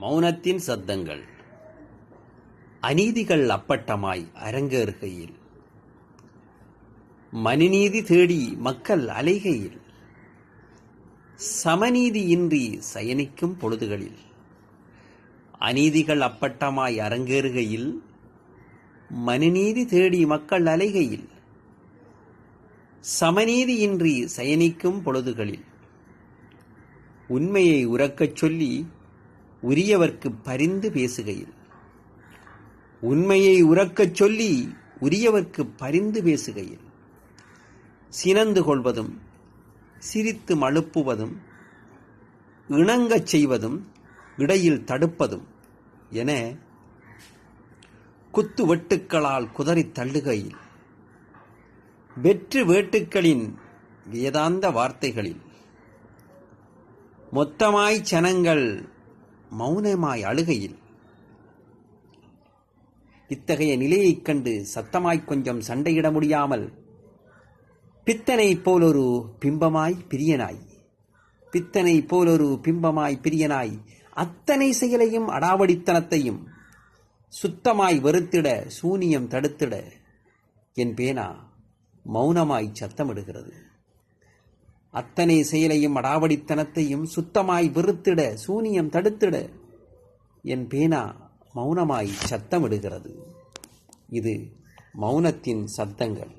மௌனத்தின் சத்தங்கள் அநீதிகள் அப்பட்டமாய் அரங்கேறுகையில். மனுநீதி தேடி மக்கள் அலைகையில். சமநீதியின்றி சயனிக்கும் பொழுதுகளில். அநீதிகள் அப்பட்டமாய் அரங்கேறுகையில். மனுநீதி தேடி மக்கள் அலைகையில். சமநீதியின்றி சயனிக்கும் பொழுதுகளில். உண்மையை உரக்கச் சொல்லி உரியவர்க்கு பரிந்து பேசுகையில். உண்மையை உரக்கச் சொல்லி உரியவர்க்கு பரிந்து பேசுகையில். சினந்து கொள்வதும் சிரித்து மழுப்புவதும் இணங்கச் செய்வதும் இடையில் தடுப்பதும் என குத்து வெட்டுக்களால் குதறித் தள்ளுகையில். வெற்று வேட்டுக்களின் வேதாந்த வார்த்தைகளில் மொத்தமாய் சனங்கள் மௌனமாய் அழுகையில். இத்தகைய நிலையைக் கண்டு சத்தமாய் கொஞ்சம் சண்டையிட முடியாமல் பித்தனை போலொரு பிம்பமாய் பிரியனாய். பித்தனை போலொரு பிம்பமாய் பிரியனாய். அத்தனை செயலையும் அடாவடித்தனத்தையும் சுத்தமாய் வெறுத்திட சூனியம் தடுத்திட என் பேனா மௌனமாய் சத்தமிடுகிறது. அத்தனை செயலையும் அடாவடித்தனத்தையும் சுத்தமாய் வெறுத்திட சூனியம் தடுத்திட என் பேனா மௌனமாய் சத்தமிடுகிறது. இது மௌனத்தின் சத்தங்கள்.